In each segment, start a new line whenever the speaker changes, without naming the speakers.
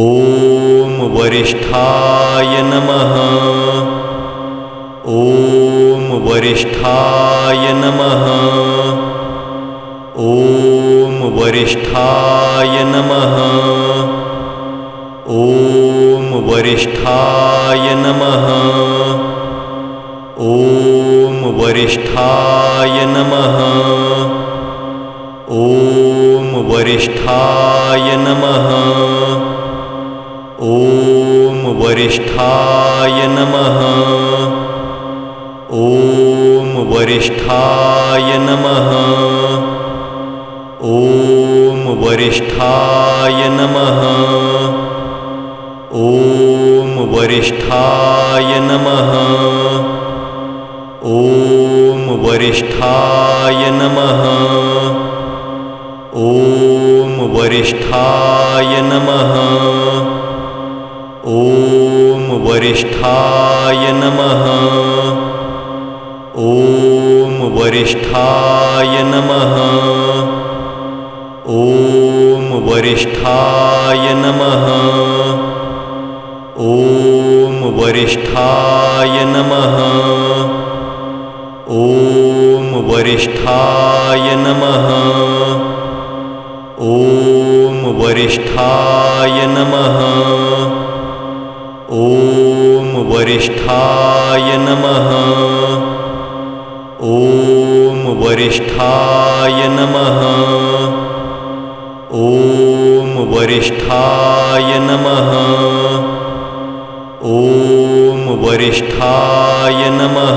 ॐ वरिष्ठाय नमः। ॐ वरिष्ठाय नमः। ॐ वरिष्ठाय नमः। ॐ वरिष्ठाय नमः। ॐ वरिष्ठाय नमः। ॐ वरिष्ठाय नमः ॐ वरिष्ठाय नमः। ॐ वरिष्ठाय नमः। ॐ वरिष्ठाय नमः। ॐ वरिष्ठाय नमः। ॐ वरिष्ठाय नमः। ॐ वरिष्ठाय नमः ॐ वरिष्ठाय नमः। ॐ वरिष्ठाय नमः। ॐ वरिष्ठाय नमः। ॐ वरिष्ठाय नमः। ॐ वरिष्ठाय नमः। ॐ वरिष्ठाय नमः ॐ वरिष्ठाय नमः। ॐ वरिष्ठाय नमः। ॐ वरिष्ठाय नमः। ॐ वरिष्ठाय नमः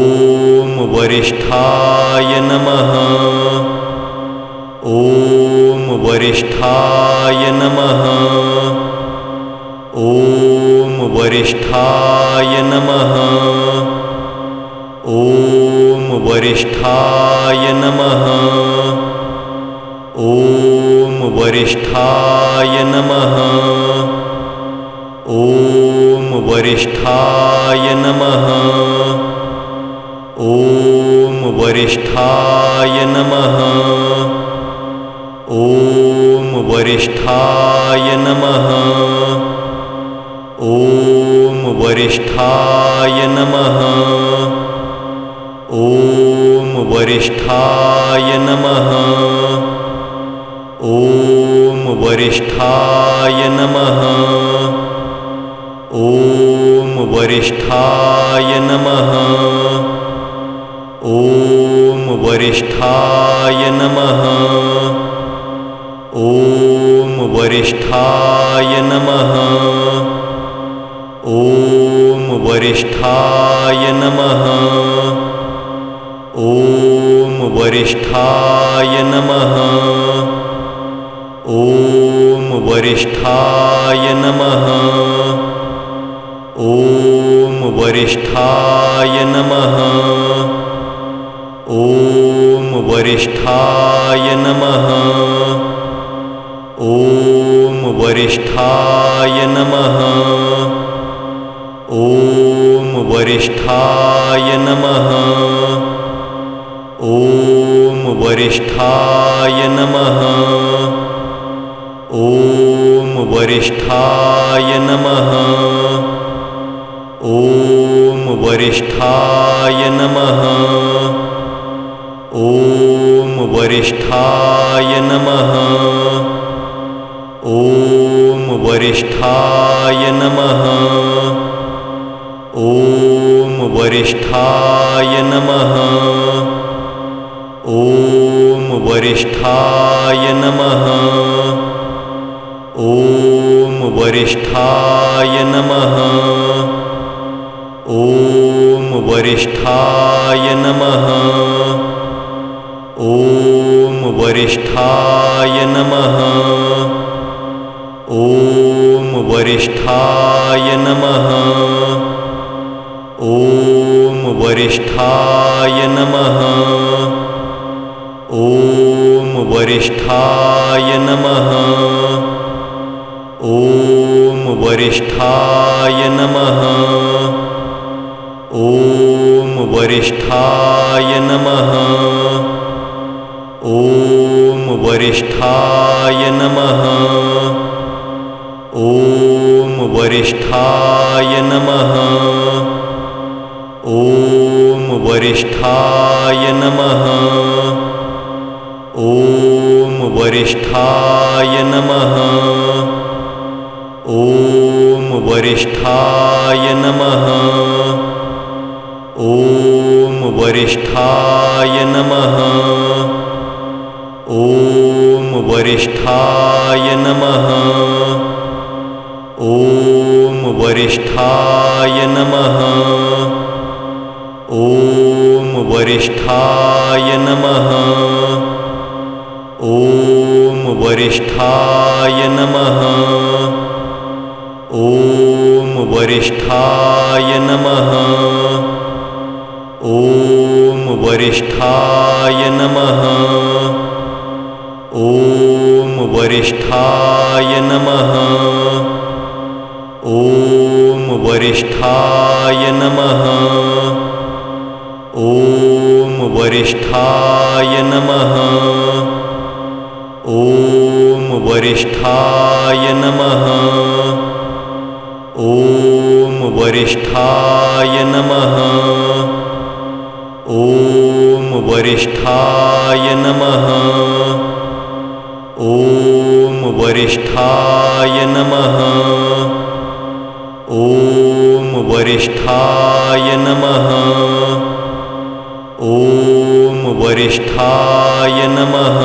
ॐ वरिष्ठाय नमः। ॐ वरिष्ठाय नमः। ॐ वरिष्ठाय नमः। ॐ वरिष्ठाय नमः। ॐ वरिष्ठाय नमः। ॐ वरिष्ठाय नमः ॐ वरिष्ठाय नमः। ॐ वरिष्ठाय नमः। ॐ वरिष्ठाय नमः। ॐ वरिष्ठाय नमः। ॐ वरिष्ठाय नमः। ॐ वरिष्ठाय नमः ॐ वरिष्ठाय नमः। ॐ वरिष्ठाय नमः। ॐ वरिष्ठाय नमः। ॐ वरिष्ठाय नमः। ॐ वरिष्ठाय नमः। ॐ वरिष्ठाय नमः ॐ वरिष्ठाय नमः। ॐ वरिष्ठाय नमः। ॐ वरिष्ठाय नमः। ॐ वरिष्ठाय नमः। ॐ वरिष्ठाय नमः। ॐ वरिष्ठाय नमः ॐ वरिष्ठाय नमः। ॐ वरिष्ठाय नमः। ॐ वरिष्ठाय नमः। ॐ वरिष्ठाय नमः। ॐ वरिष्ठाय नमः। ॐ वरिष्ठाय नमः ॐ वरिष्ठाय नमः। ॐ वरिष्ठाय नमः। ॐ वरिष्ठाय नमः। ॐ वरिष्ठाय नमः। ॐ वरिष्ठाय नमः। ॐ वरिष्ठाय नमः। ॐ वरिष्ठाय नमः। ॐ वरिष्ठाय नमः। ॐ वरिष्ठाय नमः। ॐ वरिष्ठाय नमः। ॐ वरिष्ठाय नमः। ॐ वरिष्ठाय नमः वरिष्ठाय नमः। ॐ वरिष्ठाय नमः। ॐ वरिष्ठाय नमः। ॐ वरिष्ठाय नमः। ॐ वरिष्ठाय नमः। ॐ वरिष्ठाय नमः। ॐ वरिष्ठाय नमः। ॐ वरिष्ठाय नमः। ॐ वरिष्ठाय नमः। ॐ वरिष्ठाय नमः। ॐ वरिष्ठाय नमः। ॐ वरिष्ठाय नमः ॐ वरिष्ठाय नमः। ॐ वरिष्ठाय नमः। ॐ वरिष्ठाय नमः।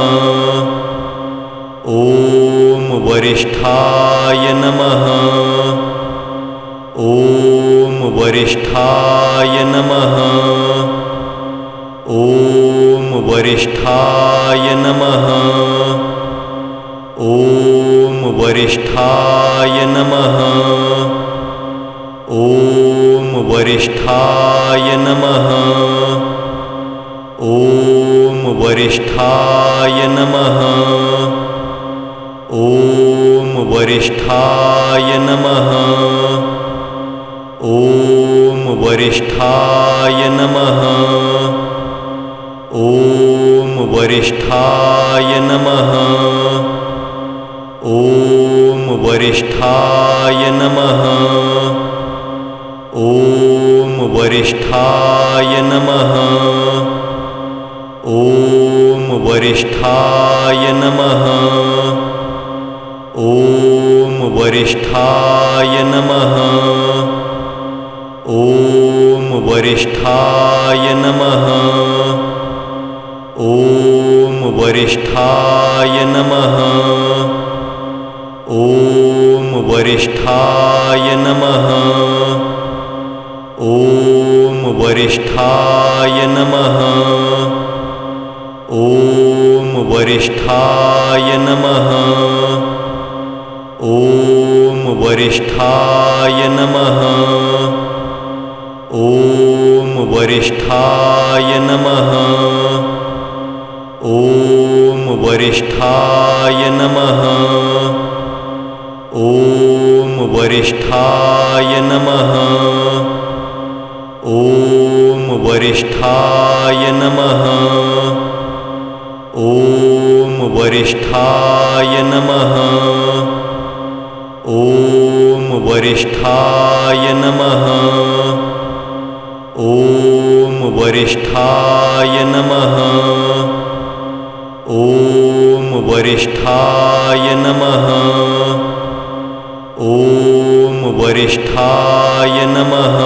ॐ वरिष्ठाय नमः। ॐ वरिष्ठाय नमः। ॐ वरिष्ठाय नमः ॐ वरिष्ठाय नमः। ॐ वरिष्ठाय नमः। ॐ वरिष्ठाय नमः। ॐ वरिष्ठाय नमः। ॐ वरिष्ठाय नमः। ॐ वरिष्ठाय नमः ॐ वरिष्ठाय नमः। ॐ वरिष्ठाय नमः। ॐ वरिष्ठाय नमः। ॐ वरिष्ठाय नमः। ॐ वरिष्ठाय नमः। ॐ वरिष्ठाय नमः ॐ वरिष्ठाय नमः। ॐ वरिष्ठाय नमः। ॐ वरिष्ठाय नमः। ॐ वरिष्ठाय नमः। ॐ वरिष्ठाय नमः। ॐ वरिष्ठाय नमः ॐ वरिष्ठाय नमः। ॐ वरिष्ठाय नमः। ॐ वरिष्ठाय नमः। ॐ वरिष्ठाय नमः। ॐ वरिष्ठाय नमः। ॐ वरिष्ठाय नमः ॐ वरिष्ठाय नमः।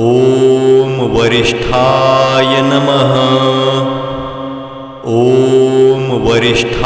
ॐ वरिष्ठाय नमः। ॐ वरिष्ठा